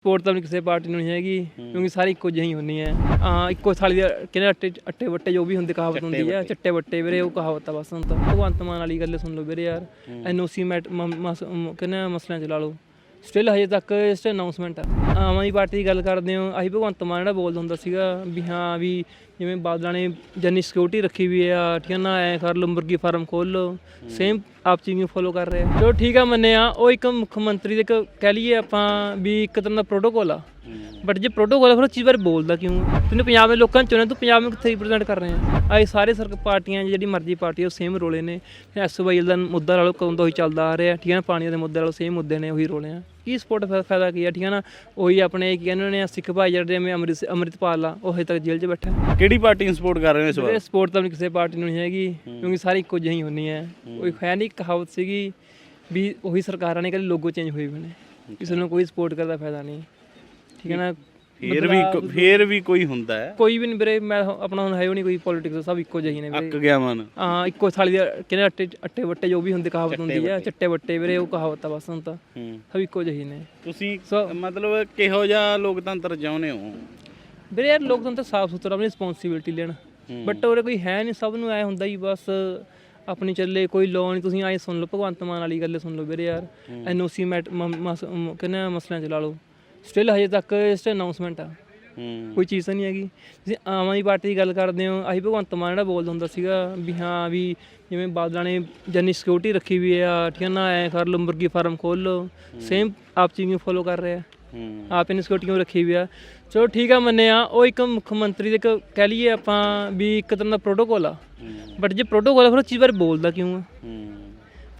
Support ਤਾਂ ਕਿਸੇ party ਨੂੰ ਨਹੀਂ ਹੈਗੀ ਕਿਉਂਕਿ ਸਾਰੇ ਇੱਕੋ ਜਿਹੀ ਹੁੰਦੀ ਹੈ ਆ ਇੱਕੋ ਥਾਲੀ ਦੇ ਕਹਿੰਦੇ ਅੱਟੇ ਅੱਟੇ ਵੱਟੇ ਜੋ ਵੀ ਹੁੰਦੇ ਕਹਾਵਤ ਹੁੰਦੀ ਹੈ ਚੱਟੇ ਵੱਟੇ ਵੀਰੇ ਉਹ ਕਹਾਵਤ ਆ ਬਸ ਹੁਣ ਤਾਂ। ਭਗਵੰਤ ਮਾਨ ਵਾਲੀ ਗੱਲ ਸੁਣ ਲਓ ਵੀਰੇ ਯਾਰ ਐਨਓਸੀ ਮੈਟ ਕਹਿੰਦੇ ਮਸਲਿਆਂ ਚ ਲਾ ਲਓ। ਸਟਿਲ ਹਜੇ ਤੱਕ ਇਸ ਅਨਾਉਂਸਮੈਂਟ ਆ। ਆਮ ਆਦਮੀ ਪਾਰਟੀ ਦੀ ਗੱਲ ਕਰਦੇ ਹਾਂ ਆਹੀ ਭਗਵੰਤ ਮਾਨ ਜਿਹੜਾ ਬੋਲਦਾ ਹੁੰਦਾ ਸੀਗਾ ਵੀ ਹਾਂ ਵੀ ਜਿਵੇਂ ਬਾਦਲਾਂ ਨੇ ਜੰਨੀ ਸਿਕਿਉਰਿਟੀ ਰੱਖੀ ਵੀ ਆ ਠੀਕ ਹੈ ਨਾ ਐ ਕਰ ਲਓ ਮੁਰਗੀ ਫਾਰਮ ਖੋਲ ਲਓ ਸੇਮ ਆਪ ਚੀਜ਼ ਨੂੰ ਫੋਲੋ ਕਰ ਰਹੇ ਆ। ਚਲੋ ਠੀਕ ਆ, ਮੰਨਿਆ। ਉਹ ਇੱਕ ਮੁੱਖ ਮੰਤਰੀ ਦੇ ਇੱਕ ਕਹਿ ਲਈਏ ਆਪਾਂ ਵੀ ਇੱਕ ਤਰ੍ਹਾਂ ਦਾ ਪ੍ਰੋਟੋਕੋਲ ਆ। ਬਟ ਜੇ ਪ੍ਰੋਟੋਕੋਲ ਫਿਰ ਉਹ ਚੀਜ਼ ਬਾਰੇ ਬੋਲਦਾ ਕਿਉਂ? ਤੈਨੂੰ ਪੰਜਾਬ ਦੇ ਲੋਕਾਂ ਨੂੰ ਚੁਣਿਆ ਤੂੰ ਪੰਜਾਬ ਨੂੰ ਕਿੱਥੇ ਰਿਪਰੈਜ਼ੈਂਟ ਕਰ ਰਹੇ ਆ? ਆਏ ਸਾਰੇ ਸਰਕ ਪਾਰਟੀਆਂ ਜਿਹੜੀ ਮਰਜ਼ੀ ਪਾਰਟੀ ਉਹ ਸੇਮ ਰੋਲੇ ਨੇ। ਐਸਵਾਈਐਲ ਦਾ ਮੁੱਦਾ ਲਾ ਲਓ ਕਦੋਂ ਉਹੀ ਚੱਲਦਾ ਆ ਰਿਹਾ ਠੀਕ ਹੈ ਨਾ? ਪਾਣੀ ਦੇ ਮੁੱਦੇ ਲਾ ਲਓ ਸੇਮ ਮੁੱਦੇ ਨੇ ਉਹੀ ਰੋਲੇ ਆ। ਕੀ ਸਪੋਰਟ ਫਾਇਦਾ ਕੀ ਆ ਠੀਕ ਹੈ ਨਾ? ਉਹੀ ਆਪਣੇ ਕੀ ਕਹਿੰਦੇ ਨੇ ਸਿੱਖ ਭਾਈ ਜਿਹੜੇ ਮੈਂ ਅੰਮ੍ਰਿਤ ਅੰਮ੍ਰਿਤਪਾਲ ਆ ਉਹ ਹਜੇ ਤੱਕ ਜੇਲ੍ਹ 'ਚ ਬੈਠਾ। ਕਿਹੜੀ ਪਾਰਟੀ ਨੂੰ ਸਪੋਰਟ ਕਰ ਰਹੇ ਹੋ ਇਸ ਵਾਰ? ਸਪੋਰਟ ਤਾਂ ਕਿਸੇ ਪਾਰਟੀ ਨੂੰ ਨਹੀਂ ਹੈਗੀ ਕਿਉਂਕਿ ਸਾਰੇ ਇੱਕੋ ਜਿਹੀ ਹੁੰਦੀ ਹੈ। ਕੋਈ ਹੈ ਨਹੀਂ ਕਹਾਵਤ ਸੀਗੀ ਵੀ ਉਹੀ ਸਰਕਾਰਾਂ ਨੇ ਕਦੇ ਲੋਗੋ ਚੇਂਜ ਹੋਏ ਨੇ। ਕਿਸੇ ਨੂੰ ਕੋਈ ਸਪੋਰਟ ਕਰਦਾ ਫਾਇਦਾ ਨਹੀਂ। ਠੀਕ ਹੈ ਨਾ? ਫੇਰ ਵੀ ਕੋ- ਫੇਰ ਵੀ ਕੋਈ ਹੁੰਦਾ ਹੈ? ਕੋਈ ਵੀ ਨਹੀਂ ਵੀਰੇ ਮੈਂ ਆਪਣਾ ਹੁਣ ਹੈ ਨਹੀਂ ਕੋਈ ਪੋਲਿਟਿਕਸ ਸਭ ਇੱਕੋ ਜਿਹੀ ਨੇ ਵੀਰੇ। ਅੱਕ ਗਿਆ ਮਨ। ਹਾਂ ਇੱਕੋ ਥਾਲੀ ਦੇ ਕਹਿੰਦੇ ਅੱਟੇ ਅੱਟੇ ਵੱਟੇ ਜੋ ਵੀ ਹੁੰਦੇ ਕਹਾਵਤ ਹੁੰਦੀ ਹੈ ਚੱਟੇ ਵੱਟੇ ਵੀਰੇ ਉਹ ਕਹਾਵਤ ਆ ਬਸ ਹੁਣ ਤਾਂ। ਹੂੰ। ਸਭ ਇੱਕੋ ਜਿਹੀ ਨੇ। ਤੁਸੀਂ ਸੋ- ਮਤਲਬ ਕਿਹੋ ਜਿਹਾ ਲੋਕਤੰਤਰ ਚਾਹੁੰਦੇ ਹੋ? ਵੀਰੇ ਯਾਰ ਲੋਕਤੰਤਰ ਸਾਫ਼ ਸੁਥਰਾ ਆਪਣੀ ਰਿਸਪੌਂਸਿਬਿਲਟੀ ਲੈਣ। ਬਟ ਉਹਰੇ ਕੋਈ ਹੈ ਨਹੀਂ ਸਭ ਨੂੰ ਐ ਹੁੰਦਾ ਹੀ ਬਸ ਆਪਣੀ ਚੱਲੇ ਕੋਈ ਲਾਅ ਨਹੀਂ ਤੁਸੀਂ ਐ ਸੁਣ ਲਓ ਭਗਵੰਤ ਮਾਨ ਵਾਲੀ ਗੱਲ ਸੁਣ ਲਓ ਵੀਰੇ ਯਾਰ। ਐਨਓਸੀ ਮੈਟ ਕਹਿੰਦੇ ਮਸਲਿਆਂ ਚ ਲਾ ਲਓ। ਸਟਿਲ ਹਜੇ ਤੱਕ ਇਸ ਅਨਾਉਂਸਮੈਂਟ ਆ। ਹੂੰ। ਕੋਈ ਚੀਜ਼ ਤਾਂ ਨਹੀਂ ਹੈਗੀ। ਤੁਸੀਂ ਆਮ ਆਦਮੀ ਪਾਰਟੀ ਦੀ ਗੱਲ ਕਰਦੇ ਹੋ ਆਹੀ ਭਗਵੰਤ ਮਾਨ ਜਿਹੜਾ ਬੋਲਦਾ ਹੁੰਦਾ ਸੀਗਾ ਵੀ ਹਾਂ ਵੀ ਜਿਵੇਂ ਬਾਦਲਾਂ ਨੇ ਜੰਨੀ ਸਿਕਿਉਰਿਟੀ ਰੱਖੀ ਵੀ ਆ ਠੀਕ ਹੈ ਨਾ ਐ ਕਰ ਲਓ ਮੁਰਗੀ ਫਾਰਮ ਖੋਲ ਲਓ। ਸੇਮ ਆਪ ਚੀਜ਼ ਨੂੰ ਫੋਲੋ ਕਰ ਰਹੇ ਆ। ਹੂੰ। ਆਪ ਇਹਨੇ ਸਿਕਿਉਰਿਟੀ ਕਿਉਂ ਰੱਖੀ ਵੀ ਆ? ਚਲੋ ਠੀਕ ਆ ਮੰਨਿਆ ਉਹ ਇੱਕ ਮੁੱਖ ਮੰਤਰੀ ਦੇ ਇੱਕ ਕਹਿ ਲਈਏ ਆਪਾਂ ਵੀ ਇੱਕ ਤਰ੍ਹਾਂ ਦਾ ਪ੍ਰੋਟੋਕੋਲ ਆ। ਬਟ ਜੇ ਪ੍ਰੋਟੋਕੋਲ ਆ ਫਿਰ ਉਹ ਚੀਜ਼ ਬਾਰੇ ਬੋਲਦਾ ਕਿਉਂ ਆ? ਹੂੰ।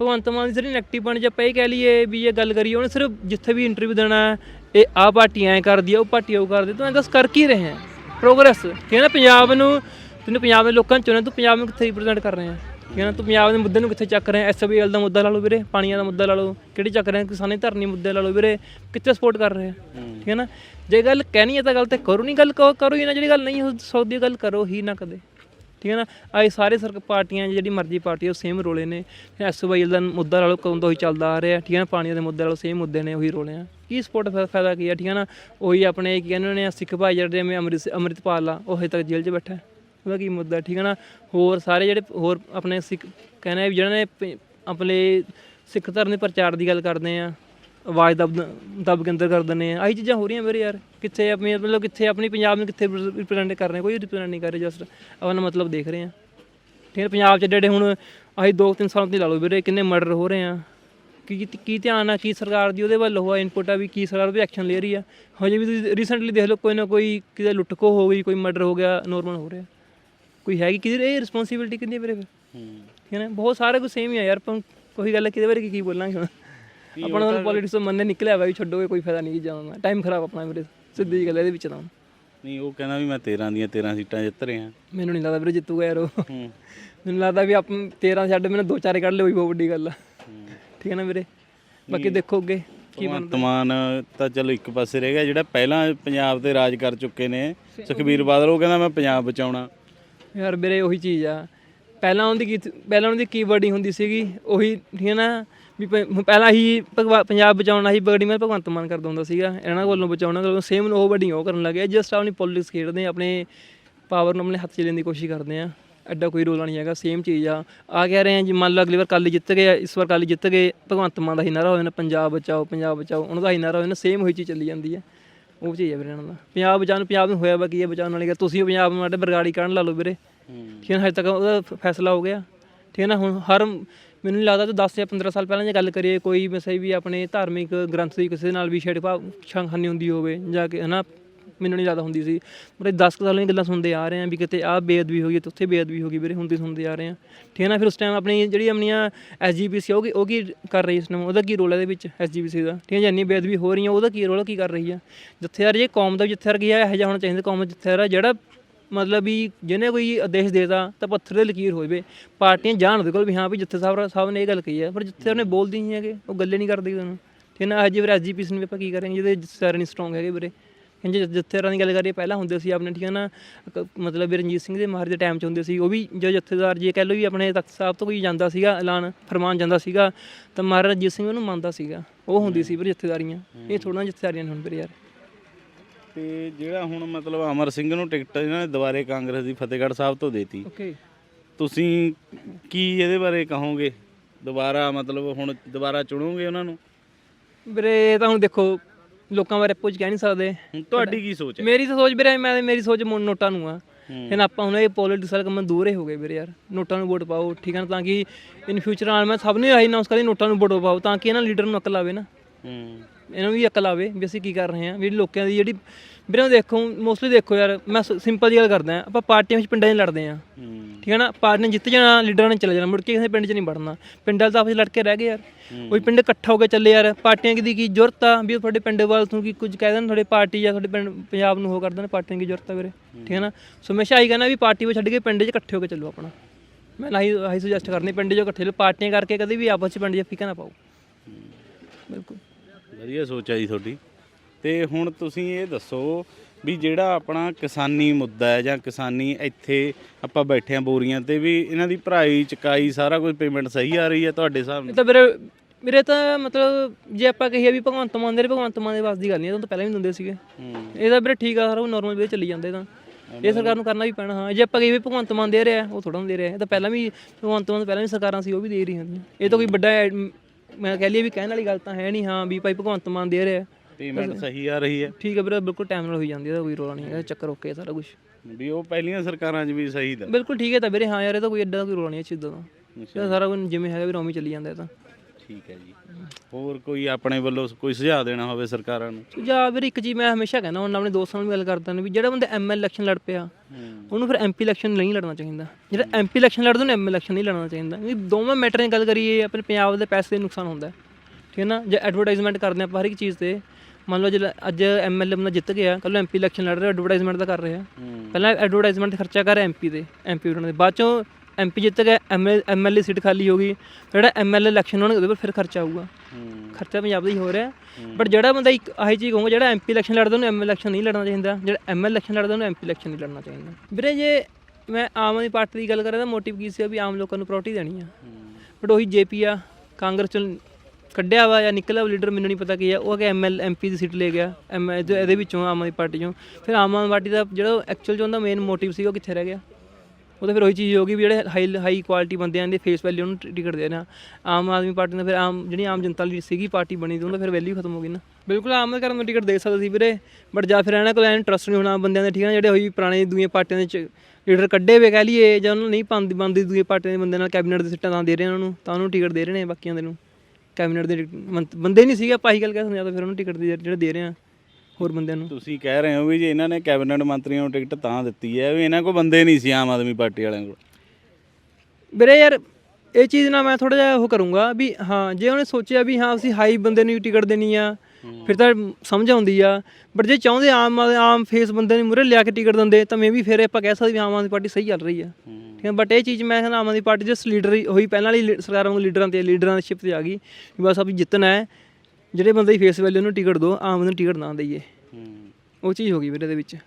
ਭਗਵੰਤ ਮਾਨ ਦੀ ਸਿਰਫ ਨੈਗੇਟਿਵ ਪੁਆਇੰਟ ਜੇ ਇਹ ਕਹਿ ਲਈਏ ਵੀ ਇਹ ਗੱਲ ਕਰੀਏ ਉਹਨੇ ਸਿਰਫ ਜਿੱਥੇ ਵੀ ਇੰਟਰਵਿਊ ਦੇਣਾ ਹੈ, ਇਹ ਆ ਪਾਰਟੀ ਐ ਕਰਦੀ ਆ, ਉਹ ਪਾਰਟੀ ਉਹ ਕਰਦੀ ਤੂੰ ਐਂ ਦੱਸ ਕਰ ਕੀ ਰਹੇ ਹੈ ਪ੍ਰੋਗਰੈਸ ਕਹਿੰਦਾ ਪੰਜਾਬ ਨੂੰ, ਤੈਨੂੰ ਪੰਜਾਬ ਦੇ ਲੋਕਾਂ ਨੂੰ ਚੁਣਿਆ, ਤੂੰ ਪੰਜਾਬ ਨੂੰ ਕਿੱਥੇ ਰਿਪਰੈਜ਼ੈਂਟ ਕਰ ਰਹੇ ਹੈ ਕਹਿੰਦਾ ਤੂੰ ਪੰਜਾਬ ਦੇ ਮੁੱਦੇ ਨੂੰ ਕਿੱਥੇ ਚੱਕ ਰਹੇ ਐਸਬੀਐਲ ਦਾ ਮੁੱਦਾ ਲਾ ਲਓ ਵੀਰੇ, ਪਾਣੀਆਂ ਦਾ ਮੁੱਦਾ ਲਾ ਲਓ। ਕਿਹੜੀ ਚੱਕ ਰਿਹਾ ਕਿਸਾਨੀ ਧਰਨੀ ਮੁੱਦੇ ਲਾ ਲਓ ਵੀਰੇ। ਕਿੱਥੇ ਸਪੋਰਟ ਕਰ ਰਹੇ ਠੀਕ ਹੈ ਨਾ? ਜੇ ਗੱਲ ਕਹਿਣੀ ਹੈ ਤਾਂ ਗੱਲ ਤੇ ਕਰੋ ਨਹੀਂ ਗੱਲ ਕਹੋ- ਕਰੋ ਹੀ ਨਾ, ਜਿਹੜੀ ਗੱਲ ਨਹੀਂ ਹੋ ਸਕਦੀ, ਗੱਲ ਕਰੋ ਹੀ ਨਾ ਕਦੇ। ਠੀਕ ਹੈ ਨਾ? ਆਏ ਸਾਰੇ ਸਰਕ ਪਾਰਟੀਆਂ ਜਿਹੜੀ ਮਰਜ਼ੀ ਪਾਰਟੀ ਆ, ਉਹ ਸੇਮ ਰੋਲੇ ਨੇ। ਐਸਵਾਈਐਲ ਦਾ ਮੁੱਦਾ ਲਾ ਕਦੋਂ ਤੋਂ ਉਹੀ ਚੱਲਦਾ ਆ ਰਿਹਾ ਠੀਕ ਹੈ ਨਾ? ਪਾਣੀ ਦੇ ਮੁੱਦੇ ਲਾ ਸੇਮ ਮੁੱਦੇ ਨੇ ਉਹੀ ਰੋਲੇ ਆ। ਕੀ ਸਪੋਰਟ ਫਾਇਦਾ ਕੀ ਆ ਠੀਕ ਹੈ ਨਾ? ਉਹੀ ਆਪਣੇ ਕੀ ਕਹਿੰਦੇ ਨੇ ਸਿੱਖ ਭਾਈ ਜਿਹੜੇ ਮੈਂ ਅੰਮ੍ਰਿਤ ਅੰਮ੍ਰਿਤਪਾਲ ਆ ਉਹ ਹਜੇ ਤੱਕ ਜੇਲ੍ਹ 'ਚ ਬੈਠਾ ਉਹਦਾ ਕੀ ਮੁੱਦਾ ਠੀਕ ਹੈ ਨਾ? ਹੋਰ ਸਾਰੇ ਜਿਹੜੇ ਹੋਰ ਆਪਣੇ ਸਿੱਖ ਕਹਿੰਦੇ ਆ ਵੀ ਜਿਹੜੇ ਨੇ ਪ- ਆਪਣੇ ਸਿੱਖ ਧਰਮ ਦੇ ਪ੍ਰਚਾਰ ਦੀ ਗੱਲ ਕਰਦੇ ਆ ਆਵਾਜ਼ ਦਬ ਦਬ ਕੇ ਅੰਦਰ ਕਰ ਦਿੰਦੇ ਆ ਆਹੀ ਚੀਜ਼ਾਂ ਹੋ ਰਹੀਆਂ ਮੇਰੇ ਯਾਰ। ਕਿੱਥੇ ਆਪਣੀ ਮਤਲਬ ਕਿੱਥੇ ਆਪਣੀ ਪੰਜਾਬ ਨੂੰ ਕਿੱਥੇ ਰਿਪਰੈਜ਼ੈਂਟ ਕਰ ਰਹੇ? ਕੋਈ ਰਿਪਰੈਜ਼ੈਂਟ ਨਹੀਂ ਕਰ ਰਹੇ ਜਸਟ ਆਪਣਾ ਮਤਲਬ ਦੇਖ ਰਹੇ ਆ ਠੀਕ ਹੈ ਪੰਜਾਬ 'ਚ ਜਿਹੜੇ ਹੁਣ ਆਹੀ 2-3 ਸਾਲ ਦੀ ਲਾ ਲਓ ਵੀਰੇ ਕਿੰਨੇ ਮਰਡਰ ਹੋ ਰਹੇ ਆ। ਕੀ ਕੀ ਧਿਆਨ ਆ ਕੀ ਸਰਕਾਰ ਦੀ ਉਹਦੇ ਵੱਲ ਹੋਆ ਇਨਪੁਟ ਆ ਵੀ ਕੀ ਸਰਕਾਰ ਵੀ ਐਕਸ਼ਨ ਲੈ ਰਹੀ ਆ। ਹਜੇ ਵੀ ਤੁਸੀਂ ਰੀਸੈਂਟਲੀ ਦੇਖ ਲਓ ਕੋਈ ਨਾ ਕੋਈ ਕਿਤੇ ਲੁੱਟ ਖੋਹ ਹੋ ਗਈ ਕੋਈ ਮਰਡਰ ਹੋ ਗਿਆ ਨੋਰਮਲ ਹੋ ਰਿਹਾ। ਕੋਈ ਹੈਗੀ ਕਿਹਦੀ ਇਹ ਰਿਸਪੌਂਸਿਬਿਲਟੀ ਕਿੰਨੀ ਵੀਰੇ ਫਿਰ? ਹੂੰ। ਠੀਕ ਹੈ ਨਾ ਬਹੁਤ ਸਾਰੇ ਕੁਝ ਸੇਮ ਹੀ ਆ ਯਾਰ ਆਪਾਂ ਕੋਈ ਗੱਲ ਕਿਹਦੇ ਬਾਰੇ ਕੀ ਕੀ ਬੋਲਾਂਗੇ ਹੁਣ? ਆਪਣਾ ਤਾਂ ਪੋਲਿਟਿਕਸ ਤੋਂ ਮੰਨੇ ਨਿਕਲਿਆ ਵਾ ਵੀ ਛੱਡੋਗੇ ਕੋਈ ਫਾਇਦਾ ਨਹੀਂ ਜਾਣਾ ਟਾਈਮ ਖਰਾਬ ਆਪਣਾ ਵੀਰੇ ਸਿੱਧੀ ਜਿਹੀ ਗੱਲ ਹੈ ਇਹਦੇ ਵਿੱਚ ਤਾਂ। ਨਹੀਂ ਉਹ ਕਹਿੰਦਾ ਵੀ ਮੈਂ 13 ਦੀਆਂ 13 ਸੀਟਾਂ ਜਿੱਤ ਰਿਹਾ। ਮੈਨੂੰ ਨਹੀਂ ਲੱਗਦਾ ਵੀਰੇ ਜਿੱਤੂਗਾ ਯਾਰ ਉਹ। ਮੈਨੂੰ ਲੱਗਦਾ ਵੀ ਆਪਾਂ 13 ਛੱਡ ਮੈਨੂੰ ਦੋ ਚਾਰੇ ਕੱਢ ਲਿਓ ਵੀ ਬਹੁਤ ਵੱਡੀ ਗੱਲ ਆ। ਠੀਕ ਹੈ ਨਾ ਵੀਰੇ? ਬਾਕੀ ਦੇਖੋ ਅੱਗੇ ਕੀ ਭਗਵੰਤ ਮਾਨ ਤਾਂ ਚਲੋ ਇੱਕ ਪਾਸੇ ਰਹਿ ਗਿਆ ਜਿਹੜਾ ਪਹਿਲਾਂ ਪੰਜਾਬ ਤੇ ਰਾਜ ਕਰ ਚੁੱਕੇ ਨੇ ਸੁਖਬੀਰ ਬਾਦਲ ਉਹ ਕਹਿੰਦਾ ਮੈਂ ਪੰਜਾਬ ਬਚਾਉਣਾ। ਯਾਰ ਵੀਰੇ ਉਹੀ ਚੀਜ਼ ਆ। ਪਹਿਲਾਂ ਉਹਦੀ ਕੀ ਪਹਿਲਾਂ ਉਹਦੀ ਕੀ ਵਰਡਿੰਗ ਹੁੰਦੀ ਸੀਗੀ ਉਹੀ ਠੀਕ ਹੈ ਨਾ? ਵੀ ਪ- ਪਹਿਲਾਂ ਹੀ ਭਗਵਾ- ਪੰਜਾਬ ਬਚਾਉਣਾ ਹੀ ਵਰਡਿੰਗ ਮੈਂ ਭਗਵੰਤ ਮਾਨ ਕਰਦਾ ਹੁੰਦਾ ਸੀਗਾ ਇਹਨਾਂ ਵੱਲੋਂ ਬਚਾਉਣਾ ਵੱਲੋਂ ਸੇਮ ਉਹ ਵਰਡਿੰਗ ਉਹ ਕਰਨ ਲੱਗੇ ਜਸਟ ਆਪਣੀ ਪੋਲਿਟਿਕਸ ਖੇਡਦੇ ਆ, ਆਪਣੇ ਪਾਵਰ ਨੂੰ ਆਪਣੇ ਹੱਥ 'ਚ ਲੈਣ ਦੀ ਕੋਸ਼ਿਸ਼ ਕਰਦੇ ਆ ਐਡਾ ਕੋਈ ਰੋਲਾ ਨਹੀਂ ਹੈਗਾ ਸੇਮ ਚੀਜ਼ ਆ। ਆ ਕਹਿ ਰਹੇ ਆ ਜੀ ਮੰਨ ਲਓ ਅਗਲੀ ਵਾਰ ਕਾਲੀ ਜਿੱਤ ਗਏ ਇਸ ਵਾਰ ਕਾਲੀ ਜਿੱਤ ਗਏ ਭਗਵੰਤ ਮਾਨ ਦਾ ਹੀ ਨਾਰਾ ਹੋਇਆ ਨਾ ਪੰਜਾਬ ਬਚਾਓ ਪੰਜਾਬ ਬਚਾਓ ਉਹਨਾਂ ਦਾ ਹੀ ਨਾਰਾ ਹੋਇਆ ਨਾ ਸੇਮ ਉਹੀ ਚੀਜ਼ ਚੱਲੀ ਜਾਂਦੀ ਹੈ ਉਹ ਚੀਜ਼ ਹੈ ਵੀਰੇ ਇਹਨਾਂ ਦਾ। ਪੰਜਾਬ ਬਚਾਉਣ ਪੰਜਾਬ ਨੂੰ ਹੋਇਆ ਵਾ ਕੀ ਹੈ ਬਚਾਉਣ ਵਾਲੀ ਗੱਲ ਤੁਸੀਂ ਪੰਜਾਬ ਨੂੰ ਸਾਡੇ ਬਰਗਾੜੀ ਕਰਨ ਲਾ ਲਓ ਵੀਰੇ। ਠੀਕ ਹੈ ਹਜੇ ਤੱਕ ਉਹਦਾ ਫ- ਫੈਸਲਾ ਹੋ ਗਿਆ। ਠੀਕ ਹੈ ਨਾ? ਹੁਣ ਹਰ ਮੈਨੂੰ ਨਹੀਂ ਲੱਗਦਾ ਕਿ 10 ਜਾਂ 15 ਸਾਲ ਪਹਿਲਾਂ ਜੇ ਗੱਲ ਕਰੀਏ, ਕੋਈ ਵੈਸੇ ਵੀ ਆਪਣੇ ਧਾਰਮਿਕ ਗ੍ਰੰਥ ਦੀ ਕਿਸੇ ਨਾਲ ਵੀ ਛੇੜਪਾ ਛਾਂਖਾਨੀ ਹੁੰਦੀ ਹੋਵੇ ਜਾਂ ਕਿ, ਹਨਾ? ਮੈਨੂੰ ਨਹੀਂ ਲੱਗਦਾ ਹੁੰਦੀ ਸੀ। ਪਰ ਇਹ 10 ਕੁ ਸਾਲਾਂ ਦੀਆਂ ਗੱਲਾਂ ਸੁਣਦੇ ਆ ਰਹੇ ਆ ਵੀ ਕਿਤੇ ਆਹ ਬੇਅਦਬੀ ਹੋ ਗਈ, ਤੇ ਉੱਥੇ ਬੇਅਦਬੀ ਹੋ ਗਈ, ਵੀਰੇ ਹੁੰਦੀ ਸੁਣਦੇ ਆ ਰਹੇ ਆ। ਠੀਕ ਹੈ ਨਾ? ਫਿਰ ਉਸ ਟਾਈਮ ਆਪਣੀ ਜਿਹੜੀ ਆਪਣੀਆਂ ਐਸਜੀਪੀਸੀ ਉਹ ਕੀ ਉਹ ਕੀ ਕਰ ਰਹੀ ਇਸ ਟਾਈਮ ਉਹਦਾ ਕੀ ਰੋਲ ਹੈ ਇਹਦੇ ਵਿੱਚ ਐਸਜੀਪੀਸੀ ਦਾ? ਠੀਕ ਹੈ ਜਿੰਨੀ ਬੇਅਦਬੀ ਹੋ ਰਹੀ ਹੈ ਉਹਦਾ ਕੀ ਰੋਲ ਕੀ ਕਰ ਰਹੀ ਆ? ਜਿੱਥੇ ਯਾਰ ਜੇ ਕੌਮ ਦਾ ਵੀ ਜਿੱਥੇ ਯਾਰ ਕੀ ਇਹੋ ਜਿਹਾ ਹੋਣਾ ਚਾਹੀਦਾ, ਕੌਮ ਜਿੱਥੇ ਯਾਰ ਜਿਹੜਾ ਮਤਲਬ ਵੀ ਜਿਹਨੇ ਕੋਈ ਆਦੇਸ਼ ਦੇਤਾ ਤਾਂ ਪੱਥਰ ਦੇ ਲਕੀਰ ਹੋਵੇ। ਜਾਵੇ ਪਾਰਟੀਆਂ ਜਾਣ ਉਹਦੇ ਕੋਲ ਵੀ ਹਾਂ ਵੀ ਜਿੱਥੇ ਸਾਹਿਬ ਸਾਹਿਬ ਨੇ ਇਹ ਗੱਲ ਕਹੀ ਹੈ ਪਰ ਜਿੱਥੇ ਉਹਨੇ ਬੋਲਦੀ ਨਹੀਂ ਹੈਗੇ ਉਹ ਗੱਲੇ ਨਹੀਂ ਕਰਦੇ ਉਹਨੂੰ ਠੀਕ ਹੈ ਨਾ ਅੱਜ ਵੀਰੇ ਐਸਜੀਪੀਸੀ ਨੂੰ ਵੀ ਆਪਾਂ ਕੀ ਕਰਾਂਗੇ ਜਿਹਦੇ ਸਾਰੇ ਨਹੀਂ ਸਟਰੋਂਗ ਹੈਗੇ ਵੀਰੇ। ਕਹਿੰਦੇ ਜਿ- ਜਥੇਦਾਰਾਂ ਦੀ ਗੱਲ ਕਰੀਏ ਪਹਿਲਾਂ ਹੁੰਦੇ ਸੀ ਆਪਣੇ ਠੀਕ ਹੈ ਨਾ ਮਤਲਬ ਵੀ ਰਣਜੀਤ ਸਿੰਘ ਦੇ ਮਹਾਰਾਜ ਦੇ ਟਾਈਮ 'ਚ ਹੁੰਦੇ ਸੀ ਉਹ ਵੀ ਜੋ ਜਥੇਦਾਰ ਜੇ ਕਹਿ ਲਓ ਵੀ ਆਪਣੇ ਤਖਤ ਸਾਹਿਬ ਤੋਂ ਕੋਈ ਜਾਂਦਾ ਸੀਗਾ ਐਲਾਨ ਫਰਮਾਨ ਜਾਂਦਾ ਸੀਗਾ ਤਾਂ ਮਹਾਰਾਜ ਰਣਜੀਤ ਸਿੰਘ ਉਹਨੂੰ ਮੰਨਦਾ ਸੀਗਾ। ਉਹ ਹੁੰਦੀ ਸੀ ਵੀਰੇ ਜਥੇਦਾਰੀਆਂ। ਇਹ ਥੋੜਾ ਜਥੇਦਾਰੀਆਂ ਨੇ ਹੁਣ ਵੀਰੇ ਯਾਰ। ਤੇ ਜਿਹੜਾ ਹੁਣ ਮਤਲਬ ਅਮਰ ਸਿੰਘ ਨੂੰ ਟਿਕਟ ਇਹਨਾਂ ਨੇ ਦੁਬਾਰੇ ਕਾਂਗਰਸ ਦੀ ਫਤਿਹਗੜ੍ਹ ਸਾਹਿਬ ਤੋਂ ਦੇਤੀ। ਓਕੇ। ਤੁਸੀਂ ਕੀ ਇਹਦੇ ਬਾਰੇ ਕਹੋਗੇ? ਦੁਬਾਰਾ ਮਤਲਬ ਹੁਣ ਦੁਬਾਰਾ ਚੁਣੋਗੇ ਉਹਨਾਂ ਨੂੰ? ਵੀਰੇ ਇਹ ਤਾਂ ਹੁਣ ਦੇਖੋ ਲੋਕਾਂ ਬਾਰੇ ਕੁਝ ਕਹਿ ਨਹੀਂ ਸਕਦੇ। ਹੁਣ ਤੁਹਾਡੀ ਕੀ ਸੋਚ ਹੈ? ਮੇਰੀ ਤਾਂ ਸੋਚ ਵੀਰੇ ਮੈਂ ਮੇਰੀ ਸੋਚ ਮੋ- ਨੋਟਾਂ ਨੂੰ ਆ। ਹੁਣ ਆਪਾਂ ਹੁਣ ਇਹ ਪੋਲਿਟਿਕਲ ਕੰਮਾਂ ਦੂਰ ਹੀ ਹੋ ਗਏ ਵੀਰੇ ਯਾਰ। ਨੋਟਾਂ ਨੂੰ ਵੋਟ ਪਾਓ ਠੀਕ ਹੈ ਨਾ? ਤਾਂ ਕਿ ਇਨ ਫਿਊਚਰ ਨਾਲ ਮੈਂ ਸਭ ਨੂੰ ਇਹੀ ਅਨਾਉਂਸ ਕਰੀ ਨੋਟਾਂ ਨੂੰ ਵੋਟ ਪਾਓ ਤਾਂ ਕਿ ਇਹਨਾਂ ਲੀਡਰ ਨੂੰ ਅਕਲ ਆਵੇ ਨਾ। ਹੂੰ। ਇਹਨਾਂ ਨੂੰ ਵੀ ਅਕਲ ਆਵੇ ਵੀ ਅਸੀਂ ਕੀ ਕਰ ਰਹੇ ਹਾਂ ਵੀ ਲੋਕਾਂ ਦੀ ਜਿਹੜੀ ਵੀਰੇ ਦੇਖੋ ਮੋਸਟਲੀ ਦੇਖੋ ਯਾਰ ਮੈਂ ਸਿੰਪਲ ਜੀ ਗੱਲ ਕਰਦਾ ਆਪਾਂ ਪਾਰਟੀਆਂ ਵਿੱਚ ਪਿੰਡਾਂ 'ਚ ਲੜਦੇ ਹੂੰ। ਠੀਕ ਹੈ ਨਾ? ਪਾਰਟੀ ਨੇ ਜਿੱਤ ਜਾਣਾ ਲੀਡਰਾਂ ਨੇ ਚਲੇ ਜਾਣਾ ਮੁੜ ਕੇ ਕਿਸੇ ਪਿੰਡ 'ਚ ਨਹੀਂ ਵੜਨਾ। ਪਿੰਡਾਂ ਦਾ ਆਪਸ ਲੜ ਕੇ ਰਹਿ ਗਏ ਯਾਰ। ਕੋਈ ਪਿੰਡ ਇਕੱਠਾ ਹੋ ਕੇ ਚੱਲੇ ਯਾਰ ਪਾਰਟੀਆਂ ਦੀ ਕੀ ਜ਼ਰੂਰਤ ਆ? ਵੀ ਤੁਹਾਡੇ ਪਿੰਡ ਵੱਲ ਤੋਂ ਕੀ ਕੁਝ ਕਹਿ ਦੇਣ ਤੁਹਾਡੇ ਪਾਰਟੀ ਜਾਂ ਤੁਹਾਡੇ ਪਿੰਡ ਪੰਜਾਬ ਨੂੰ ਹੋ ਕਰ ਦੇਣ ਪਾਰਟੀਆਂ ਦੀ ਜ਼ਰੂਰਤ ਆ ਵੀਰੇ? ਠੀਕ ਹੈ ਨਾ? ਸੋ ਹਮੇਸ਼ਾ ਆਈ ਕਹਿੰਦਾ ਵੀ ਪਾਰਟੀ ਵਿੱਚ ਛੱਡ ਕੇ ਪਿੰਡ 'ਚ ਇਕੱਠੇ ਹੋ ਕੇ ਚੱਲੋ ਆਪਣਾ। ਮੈਂ ਆਹੀ ਆਹੀ ਸੁਜੈਸਟ ਕਰਨੀ ਪਿੰਡ 'ਚ ਇਕੱਠੇ ਲੋ ਪਾਰਟੀਆਂ ਕਰਕੇ ਕਦੇ ਵੀ ਆਪਸ 'ਚ ਪਿੰਡ 'ਚ ਫਿੱਕਾ ਨਾ ਪਾਓ। ਬਿਲਕੁਲ। ਵਧੀਆ ਸੋਚ ਆ ਜੀ ਤੁਹਾਡੀ। ਤੇ ਹੁਣ ਤੁਸੀਂ ਇਹ ਦੱਸੋ ਵੀ ਜਿਹੜਾ ਆਪਣਾ ਕਿਸਾਨੀ ਮੁੱਦਾ ਹੈ ਜਾਂ ਕਿਸਾਨੀ ਇੱਥੇ ਆਪਾਂ ਬੈਠੇ ਆ ਬੋਰੀਆਂ ਤੇ ਵੀ ਇਹਨਾਂ ਦੀ ਭਰਾਈ ਚਕਾਈ ਸਾਰਾ ਕੁਝ ਪੇਮੈਂਟ ਸਹੀ ਆ ਰਹੀ ਹੈ ਤੁਹਾਡੇ ਹਿਸਾਬ ਨਾਲ? ਤਾਂ ਵੀਰੇ ਵੀਰੇ ਤਾਂ ਮਤਲਬ ਜੇ ਆਪਾਂ ਕਹੀਏ ਵੀ ਭਗਵੰਤ ਮਾਨ ਦੇ ਭਗਵੰਤ ਮਾਨ ਦੇ ਵਾਸ ਦੀ ਗੱਲ ਨਹੀਂ ਇਹ ਤਾਂ ਪਹਿਲਾਂ ਵੀ ਦਿੰਦੇ ਸੀਗੇ। ਇਹ ਤਾਂ ਵੀਰੇ ਠੀਕ ਆ ਸਾਰਾ ਕੁਝ ਨਾਰਮਲ ਵੀ ਚੱਲੀ ਜਾਂਦੇ ਤਾਂ। ਇਹ ਸਰਕਾਰ ਨੂੰ ਕਰਨਾ ਵੀ ਪੈਣਾ ਹਾਂ। ਜੇ ਆਪਾਂ ਕਹੀਏ ਵੀ ਭਗਵੰਤ ਮਾਨ ਦੇ ਰਿਹਾ ਉਹ ਥੋੜਾ ਦੇ ਰਿਹਾ। ਇਹ ਤਾਂ ਪਹਿਲਾਂ ਵੀ ਭਗਵੰਤ ਮਾਨ ਪਹਿਲਾਂ ਵੀ ਸਰਕਾਰਾਂ ਸੀ ਉਹ ਵੀ ਦੇ ਰਹੀਆਂ ਇਹ ਤਾਂ ਕੋਈ ਵੱਡਾ ਮੈਂ ਕਹਿ ਲਈਏ ਵੀ ਕਹਿਣ ਵਾਲੀ ਗੱਲ ਤਾਂ ਹੈ ਨਹੀਂ ਹਾਂ ਵੀ ਭਾਈ ਭਗਵੰਤ ਮਾਨ ਦੇ ਰਿਹਾ ਪੇਮੈਂਟ ਸਹੀ ਆ ਰਹੀ ਹੈ। ਠੀਕ ਹੈ ਵੀਰੇ ਬਿਲਕੁਲ ਟਾਈਮ ਨਾਲ ਹੋਈ ਜਾਂਦੀ ਹੈ ਕੋਈ ਰੋਲਾ ਨਹੀਂ ਹੈ ਚੱਕਰ ਓਕੇ ਸਾਰਾ ਕੁਝ ਵੀ ਉਹ ਪਹਿਲੀਆਂ ਸਰਕਾਰਾਂ 'ਚ ਵੀ ਸਹੀ ਦਾ ਬਿਲਕੁਲ ਠੀਕ ਹੈ ਤਾਂ ਵੀਰੇ ਹਾਂ ਯਾਰ ਇਹ ਤਾਂ ਕੋਈ ਐਡਾ ਕੋਈ ਰੋਲਾ ਨਹੀਂ ਇਸ ਚੀਜ਼ ਦਾ ਤਾਂ। ਸਾਰਾ ਕੁਝ ਜਿਵੇਂ ਹੈਗਾ ਵੀ ਰੋਮੀ ਚੱਲੀ ਜਾਂਦਾ ਇਹ ਤਾਂ। ਠੀਕ ਹੈ ਜੀ। ਹੋਰ ਕੋਈ ਆਪਣੇ ਵੱਲੋਂ ਕੋਈ ਸੁਝਾਅ ਦੇਣਾ ਹੋਵੇ ਸਰਕਾਰਾਂ ਨੂੰ? ਸੁਝਾਅ ਵੀਰੇ ਇੱਕ ਚੀਜ਼ ਮੈਂ ਹਮੇਸ਼ਾ ਕਹਿੰਦਾ ਹੁਣ ਆਪਣੇ ਦੋਸਤਾਂ ਨੂੰ ਵੀ ਗੱਲ ਕਰਦਾ ਨੇ ਵੀ ਜਿਹੜਾ ਬੰਦਾ ਐਮਐਲ ਇਲੈਕਸ਼ਨ ਲੜ ਪਿਆ ਉਹਨੂੰ ਫਿਰ ਐਮਪੀ ਇਲੈਕਸ਼ਨ ਨਹੀਂ ਲੜਨਾ ਚਾਹੀਦਾ। ਜਿਹੜਾ ਐਮਪੀ ਇਲੈਕਸ਼ਨ ਲੜਦਾ ਉਹਨੂੰ ਐਮਐਲ ਇਲੈਕਸ਼ਨ ਨਹੀਂ ਲੜਨਾ ਚਾਹੀਦਾ। ਇਹ ਦੋਵਾਂ ਮੈਟਰ ਦੀ ਗੱਲ ਕਰੀਏ ਆਪਣੇ ਪੰਜਾਬ ਦੇ ਪੈਸੇ ਦੇ ਨੁਕਸਾਨ ਹੁੰਦਾ। ਠੀਕ ਹੈ ਨਾ? ਜੇ ਐਡਵਰਟਾਈਜ਼ਮੈਂਟ ਕਰਦੇ ਆਪਾਂ ਹਰ ਇੱਕ ਚੀਜ਼ ਤੇ ਮੰਨ ਲਓ ਜੇ ਅੱਜ ਐਮਐਲਏ ਬੰਦਾ ਜਿੱਤ ਗਿਆ ਕੱਲ ਐਮਪੀ ਇਲੈਕਸ਼ਨ ਲੜ ਰਿਹਾ ਐਡਵਰਟਾਈਜ਼ਮੈਂਟ ਦਾ ਕਰ ਰਿਹਾ। ਪਹਿਲਾਂ ਐਡਵਰਟਾਈਜ਼ਮੈਂਟ ਖਰਚਾ ਕਰ ਐਮਪੀ ਦੇ ਐਮਪੀ ਉਹਨਾਂ ਦੇ। ਬਾਅਦ ਚੋਂ ਐਮਪੀ ਜਿੱਤ ਗਿਆ ਐਮਐਲਏ ਸੀਟ ਖਾਲੀ ਹੋ ਗਈ ਜਿਹੜਾ ਐਮਐਲਏ ਇਲੈਕਸ਼ਨ ਹੋਣਗੇ ਉਹਦੇ ਪਰ ਫਿਰ ਖਰਚਾ ਆਊਗਾ। ਖਰਚਾ ਪੰਜਾਬ ਦਾ ਹੀ ਹੋ ਰਿਹਾ। ਬਟ ਜਿਹੜਾ ਬੰਦਾ ਇੱਕ ਆਹੀ ਚੀਜ਼ ਕਹੂੰਗਾ ਜਿਹੜਾ ਐਮਪੀ ਇਲੈਕਸ਼ਨ ਲੜਦਾ ਉਹਨੂੰ ਐਮਐਲ ਇਲੈਕਸ਼ਨ ਨਹੀਂ ਲੜਨਾ ਚਾਹੀਦਾ। ਜਿਹੜਾ ਐਮਐਲ ਇਲੈਕਸ਼ਨ ਲੜਦਾ ਉਹਨੂੰ ਐਮਪੀ ਇਲੈਕਸ਼ਨ ਨਹੀਂ ਲੜਨਾ ਚਾਹੀਦਾ। ਵੀਰੇ ਜੇ ਮੈਂ ਆਮ ਆਦਮੀ ਪਾਰਟੀ ਦੀ ਗੱਲ ਕਰਾਂ ਤਾਂ ਮੋਟਿਵ ਕੀ ਸੀ ਵੀ ਆਮ ਲੋਕਾਂ ਨੂੰ ਪ੍ਰਾਇੋਰਟੀ ਦੇਣੀ ਆ। ਬਟ ਉਹੀ ਜੇਪੀ ਆ ਕਾਂਗਰਸ ਚੋਂ ਕੱਢਿਆ ਵਾ ਜਾਂ ਨਿਕਲਿਆ ਲੀਡਰ ਮੈਨੂੰ ਨਹੀਂ ਪਤਾ ਕੀ ਆ ਉਹ ਕਿ ਐਮਐਲ ਐਮਪੀ ਦੀ ਸੀਟ ਲੈ ਗਿਆ। ਐਮ ਇਹਦੇ ਵਿੱਚੋਂ ਆਮ ਆਦਮੀ ਪਾਰਟੀ ਚੋਂ। ਫਿਰ ਆਮ ਆਦਮੀ ਪਾਰਟੀ ਦਾ ਜਿਹੜਾ ਐਕਚੁਅਲ ਚ ਉਹਦਾ ਮੇਨ ਮੋਟਿਵ ਸੀ ਉਹ ਕਿੱਥੇ ਰਹਿ ਗਿਆ? ਉਹ ਤਾਂ ਫਿਰ ਉਹੀ ਚੀਜ਼ ਹੋ ਗਈ ਵੀ ਜਿਹੜੇ ਹਾਈ ਹਾਈ ਕੁਆਲਿਟੀ ਬੰਦਿਆਂ ਦੇ ਫੇਸ ਵੈਲਿਊ ਨੂੰ ਟਿਕਟ ਦੇ ਨਾ, ਆਮ ਆਦਮੀ ਪਾਰਟੀ ਨੇ ਫਿਰ ਆਮ, ਜਿਹੜੀ ਆਮ ਜਨਤਾ ਲਈ ਸੀਗੀ ਪਾਰਟੀ ਬਣੀ ਤੇ ਉਹਦਾ ਫਿਰ ਵੈਲਿਊ ਖਤਮ ਹੋ ਗਈ ਨਾ। ਬਿਲਕੁਲ ਆਮ ਕਰਨ ਨੂੰ ਟਿਕਟ ਦੇ ਸਕਦੇ ਸੀ ਵੀਰੇ ਬਟ ਜਾਂ ਫਿਰ ਇਹਨਾਂ ਕੋਲ ਐਨ ਟਰਸਟ ਨਹੀਂ ਹੋਣਾ ਬੰਦਿਆਂ ਦੇ, ਠੀਕ ਹੈ ਜਿਹੜੇ ਹੋਈ ਪੁਰਾਣੇ ਦੂਜੀਆਂ ਪਾਰਟੀਆਂ ਦੇ ਲੀਡਰ ਕੱਢੇ ਵੇ ਕਹਿ ਲਈਏ, ਜਾਂ ਉਹਨਾਂ ਨਹੀਂ ਪਾਉਂਦੀ ਬੰਦੀ ਦੂਜੀਆਂ ਪਾਰਟੀਆਂ ਦੇ ਬੰਦੇ ਨਾਲ ਕੈਬਨਿਟ ਦੇ ਸੀਟਾਂ ਤਾਂ ਦੇ ਰਹੇ ਉਹਨਾਂ ਨੂੰ, ਤਾਂ ਉਹਨੂੰ ਟਿਕਟ ਦੇ ਰਹੇ ਨੇ ਬਾਕੀਆਂ ਦੇ ਨੂੰ। ਕੈਬਨਿਟ ਦੇ ਮੰਤ- ਬੰਦੇ ਨਹੀਂ ਸੀਗੇ, ਆਪਾਂ ਆਹੀ ਗੱਲ ਕਹਿ ਸਕਦੇ ਹਾਂ, ਤਾਂ ਫਿਰ ਉਹਨੂੰ ਟਿਕਟ ਦੇ, ਜਿਹੜੇ ਦੇ ਰਹੇ ਆ। ਹੋਰ ਬੰਦਿਆਂ ਨੂੰ? ਤੁਸੀਂ ਕਹਿ ਰਹੇ ਹੋ ਵੀ ਜੇ ਇਹਨਾਂ ਨੇ ਕੈਬਨਿਟ ਮੰਤਰੀਆਂ ਨੂੰ ਟਿਕਟ ਤਾਂ ਦਿੱਤੀ ਹੈ ਵੀ ਇਹਨਾਂ ਕੋਲ ਬੰਦੇ ਨਹੀਂ ਸੀ ਆਮ ਆਦਮੀ ਪਾਰਟੀ ਵਾਲਿਆਂ ਕੋਲ। ਵੀਰੇ ਯਾਰ ਇਹ ਚੀਜ਼ ਨਾਲ ਮੈਂ ਥੋੜਾ ਜਿਹਾ ਉਹ ਕਰੂੰਗਾ ਵੀ ਹਾਂ ਜੇ ਉਹਨੇ ਸੋਚਿਆ ਵੀ ਹਾਂ ਅਸੀਂ ਹਾਈ ਬੰਦੇ ਨੂੰ ਟਿਕਟ ਦੇਣੀ ਆ ਫਿਰ ਤਾਂ ਸਮਝ ਆਉਂਦੀ ਆ। ਬਟ ਜੇ ਚਾਹੁੰਦੇ ਆਮ ਆਮ ਫੇਸ ਬੰਦੇ ਨੂੰ ਮੁਰੇ ਲਿਆ ਕੇ ਟਿਕਟ ਦਿੰਦੇ ਤਾਂ ਮੈਂ ਵੀ ਫਿਰ ਆਪਾਂ ਕਹਿ ਸਕਦੇ ਵੀ ਆਮ ਆਦਮੀ ਪਾਰਟੀ ਸਹੀ ਚੱਲ ਰਹੀ ਆ। ਠੀਕ ਹੈ ਬਟ ਇਹ ਚੀਜ਼ ਮੈਂ ਕਹਿੰਦਾ ਆਮ ਆਦਮੀ ਪਾਰਟੀ ਜਿਸ ਲੀਡਰ ਹੋਈ ਪਹਿਲਾਂ ਵਾਲੀ ਸਰਕਾਰਾਂ ਵਾਂਗ ਲੀਡਰਾਂ ਤੇ ਲੀਡਰਸ਼ਿਪ ਤੇ ਆ ਗਈ ਬਸ ਆਪਾਂ ਜਿੱਤਣਾ ਹੈ। ਜਿਹੜੇ ਬੰਦੇ ਦੀ ਫੇਸ ਵੈਲਿਊ ਨੂੰ ਟਿਕਟ ਦਿਓ ਆਮ ਨੂੰ ਟਿਕਟ ਨਾ ਦਈਏ। ਉਹ ਚੀਜ਼ ਹੋ ਗਈ ਵੀਰੇ ਦੇ ਵਿੱਚ।